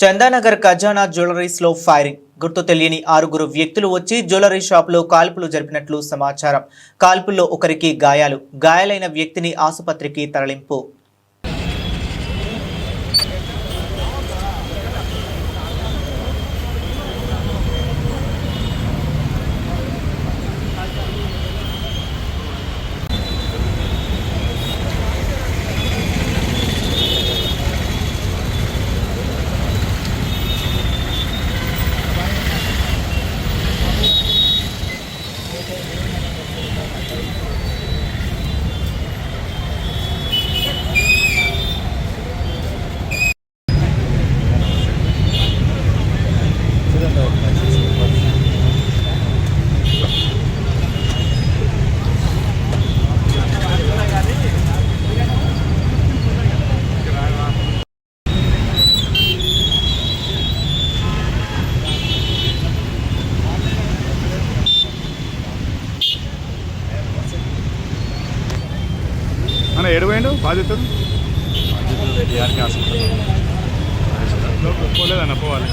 చందానగర్ ఖజానా జ్యువెలరీస్లో ఫైరింగ్ గుర్తు తెలియని ఆరుగురు వ్యక్తులు వచ్చి జ్యువెలరీ షాప్లో కాల్పులు జరిపినట్లు సమాచారం. కాల్పుల్లో ఒకరికి గాయాలు. గాయాలైన వ్యక్తిని ఆసుపత్రికి తరలింపు. 何? మన ఎడవేయండు బాధ్యతలు? డిఆర్కే హాస్పిటల్ పోలేదన్న పోవాలి.